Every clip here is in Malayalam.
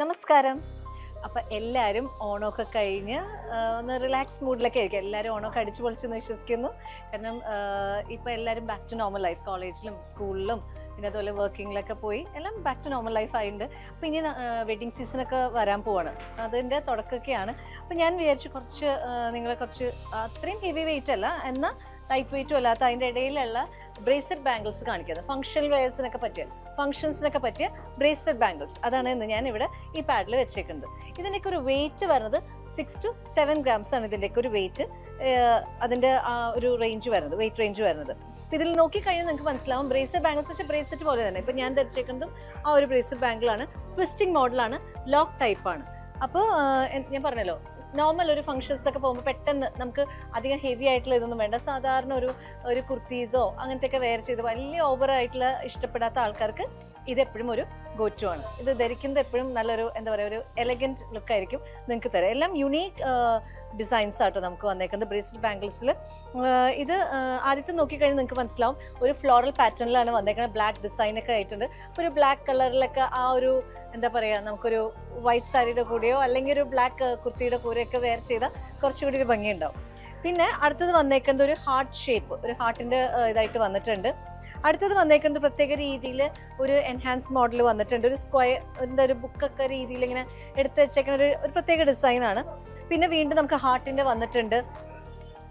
നമസ്കാരം. അപ്പൊ എല്ലാരും ഓണമൊക്കെ കഴിഞ്ഞ് ഒന്ന് റിലാക്സ് മൂഡിലൊക്കെ ആയിരിക്കും. എല്ലാരും ഓണമൊക്കെ അടിച്ചു പൊളിച്ചെന്ന് വിശ്വസിക്കുന്നു. കാരണം ഇപ്പൊ എല്ലാരും ബാക്ക് ടു നോർമൽ ലൈഫ് കോളേജിലും സ്കൂളിലും പിന്നെ അതുപോലെ വർക്കിങ്ങിലൊക്കെ പോയി. എല്ലാം ബാക്ക് ടു നോർമൽ ലൈഫ് ആയിട്ടുണ്ട്. അപ്പൊ ഇനി വെഡിങ് ഒക്കെ വരാൻ പോവാണ്. അതിന്റെ തുടക്കമൊക്കെയാണ്. അപ്പൊ ഞാൻ വിചാരിച്ചു കുറച്ച് നിങ്ങളെ കുറച്ച് അത്രയും ഹെവി വെയിറ്റ് അല്ല. എന്നാൽ ലൈറ്റ് വെയിറ്റും അല്ലാത്ത അതിന്റെ ഇടയിലുള്ള ബ്രേസ്ലെറ്റ് ബാംഗിൾസ് കാണിക്കുന്നത്. ഫംഗ്ഷണൽ വെയേഴ്സിനൊക്കെ പറ്റിയ ഫംഗ്ഷൻസിനൊക്കെ പറ്റിയ ബ്രേസ്ലെറ്റ് ബാംഗിൾസ് അതാണ് ഇന്ന് ഞാൻ ഇവിടെ ഈ പാഡിൽ വെച്ചേക്കുന്നത്. ഇതിന്റെയൊക്കെ ഒരു വെയിറ്റ് വരുന്നത് സിക്സ് ടു സെവൻ ഗ്രാംസ് ആണ് ഇതിന്റെയൊക്കെ ഒരു വെയിറ്റ് അതിന്റെ ആ ഒരു റേഞ്ച് വരുന്നത് വെയിറ്റ് റേഞ്ച് വരുന്നത്. ഇതിൽ നോക്കിക്കഴിഞ്ഞാൽ നിങ്ങൾക്ക് മനസ്സിലാവും ബ്രേസ്ലെറ്റ് ബാംഗിൾസ് വെച്ചാൽ ബ്രേസ്ലെറ്റ് പോലെ തന്നെ. ഇപ്പം ഞാൻ ധരിച്ചേക്കുന്നതും ആ ഒരു ബ്രേസ്ലെറ്റ് ബാംഗിളാണ് ട്വിസ്റ്റിംഗ് മോഡലാണ് ലോക്ക് ടൈപ്പാണ് അപ്പോൾ ഞാൻ പറഞ്ഞല്ലോ നോർമൽ ഒരു ഫങ്ഷൻസ് ഒക്കെ പോകുമ്പോൾ പെട്ടെന്ന് നമുക്ക് അധികം ഹെവി ആയിട്ടുള്ള ഇതൊന്നും വേണ്ട. സാധാരണ ഒരു ഒരു കുർത്തീസോ അങ്ങനത്തെയൊക്കെ വെയർ ചെയ്ത് വലിയ ഓവർ ആയിട്ടുള്ള ഇഷ്ടപ്പെടാത്ത ആൾക്കാർക്ക് ഇത് എപ്പോഴും ഒരു ഗോ ടു ആണ്. ഇത് ധരിക്കുന്നത് എപ്പോഴും നല്ലൊരു എന്താ പറയുക ഒരു എലഗന്റ് ലുക്കായിരിക്കും നിങ്ങൾക്ക് തരാം. എല്ലാം യുണീക്ക് ഡിസൈൻസ് ആട്ടോ നമുക്ക് വന്നേക്കുന്നത്. ബ്രേസ്ലെറ്റ് ബാംഗിൾസിൽ ഇത് ആദ്യത്തെ നോക്കിക്കഴിഞ്ഞാൽ നിങ്ങൾക്ക് മനസ്സിലാവും. ഒരു ഫ്ലോറൽ പാറ്റേണിലാണ് വന്നേക്കുന്നത്. ബ്ലാക്ക് ഡിസൈൻ ഒക്കെ ആയിട്ടുണ്ട്. ഒരു ബ്ലാക്ക് കളറിലൊക്കെ ആ ഒരു എന്താ പറയുക നമുക്കൊരു വൈറ്റ് സാരിയുടെ കൂടെയോ അല്ലെങ്കിൽ ഒരു ബ്ലാക്ക് കുർത്തിയുടെ കൂടെയൊക്കെ വെയർ ചെയ്താൽ കുറച്ചുകൂടി ഒരു ഭംഗിയുണ്ടാവും. പിന്നെ അടുത്തത് വന്നേക്കുന്നത് ഒരു ഹാർട്ട് ഷേപ്പ് ഒരു ഹാർട്ടിന്റെ ഇതായിട്ട് വന്നിട്ടുണ്ട്. അടുത്തത് വന്നേക്കുന്നത് പ്രത്യേക രീതിയിൽ ഒരു എൻഹാൻസ് മോഡൽ വന്നിട്ടുണ്ട്. ഒരു സ്ക്വയർ എന്താ ഒരു ബുക്കൊക്കെ രീതിയിൽ ഇങ്ങനെ എടുത്ത് വെച്ചേക്കുന്ന ഒരു ഒരു പ്രത്യേക ഡിസൈനാണ് പിന്നെ വീണ്ടും നമുക്ക് ഹാർട്ടിന്റെ വന്നിട്ടുണ്ട്.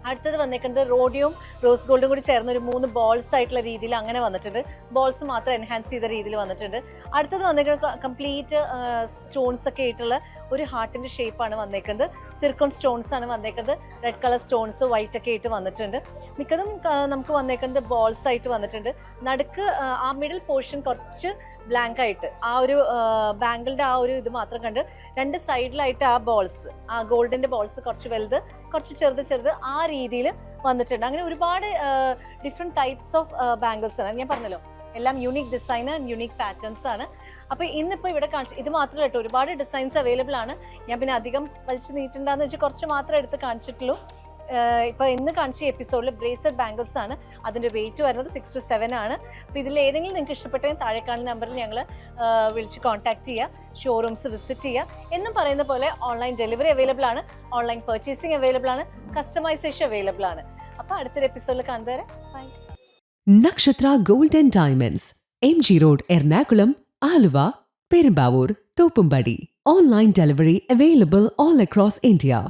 അടുത്തത് വന്നേക്കുന്നത് റോഡിയും റോസ് ഗോൾഡും കൂടി ചേർന്ന ഒരു മൂന്ന് ബോൾസ് ആയിട്ടുള്ള രീതിയിൽ അങ്ങനെ വന്നിട്ടുണ്ട്. ബോൾസ് മാത്രം എൻഹാൻസ് ചെയ്ത രീതിയിൽ വന്നിട്ടുണ്ട്. അടുത്തത് വന്നേക്കുന്നത് കംപ്ലീറ്റ് സ്റ്റോൺസ് ഒക്കെ ആയിട്ടുള്ള ഒരു ഹാർട്ടിന്റെ ഷേപ്പ് ആണ് വന്നേക്കുന്നത്. സിർക്കോൺ സ്റ്റോൺസ് ആണ് വന്നേക്കുന്നത്. റെഡ് കളർ സ്റ്റോൺസ് വൈറ്റ് ഒക്കെ ആയിട്ട് വന്നിട്ടുണ്ട്. മിക്കതും നമുക്ക് വന്നേക്കുന്നത് ബോൾസ് ആയിട്ട് വന്നിട്ടുണ്ട്. നടുക്ക് ആ, മിഡിൽ പോർഷൻ കുറച്ച് ബ്ലാങ്ക് ആയിട്ട് ആ ഒരു ബാങ്കിളുടെ ആ ഒരു ഇത് മാത്രം കണ്ട് രണ്ട് സൈഡിലായിട്ട് ആ ബോൾസ് ആ ഗോൾഡിന്റെ ബോൾസ് കുറച്ച് വലുത് കുറച്ച് ചെറുത് ചെറുത് ആ രീതിയിൽ വന്നിട്ടുണ്ട്. അങ്ങനെ ഒരുപാട് ഡിഫറെന്റ് ടൈപ്സ് ഓഫ് ബാംഗിൾസ് ആണ്. ഞാൻ പറഞ്ഞല്ലോ എല്ലാം unique design and unique patterns ആണ്. അപ്പോൾ ഇന്നിപ്പോൾ ഇവിടെ കാണിച്ചു ഇത് മാത്രമല്ല കേട്ടോ ഒരുപാട് ഡിസൈൻസ് അവൈലബിൾ ആണ്. ഞാൻ പിന്നെ അധികം വലിച്ചു നീട്ടുണ്ടാന്ന് വെച്ചാൽ കുറച്ച് മാത്രമേ എടുത്ത് കാണിച്ചിട്ടുള്ളൂ. ഇപ്പോൾ ഇന്ന് കാണിച്ച എപ്പിസോഡിൽ ബ്രേസഡ് ബാംഗിൾസ് ആണ് അതിന്റെ വെയിറ്റ് വരുന്നത് സിക്സ് ടു സെവൻ ആണ്. അപ്പോൾ ഇതിൽ ഏതെങ്കിലും നിങ്ങൾക്ക് ഇഷ്ടപ്പെട്ടെങ്കിൽ താഴെ കാണുന്ന നമ്പറിൽ ഞങ്ങൾ വിളിച്ച് കോൺടാക്ട് ചെയ്യുക ഷോറൂംസ് വിസിറ്റ് ചെയ്യുക എന്നും പറയുന്ന പോലെ ഓൺലൈൻ ഡെലിവറി അവൈലബിൾ ആണ് ഓൺലൈൻ പർച്ചേസിംഗ് അവൈലബിൾ ആണ് കസ്റ്റമൈസേഷൻ അവൈലബിൾ ആണ്. അപ്പോൾ അടുത്തൊരു എപ്പിസോഡിൽ കാണുന്നവരെ bye Nakshatra golden diamonds M G road Ernakulam Aluva Perumbavoor Thoppumpady. Online delivery available all across India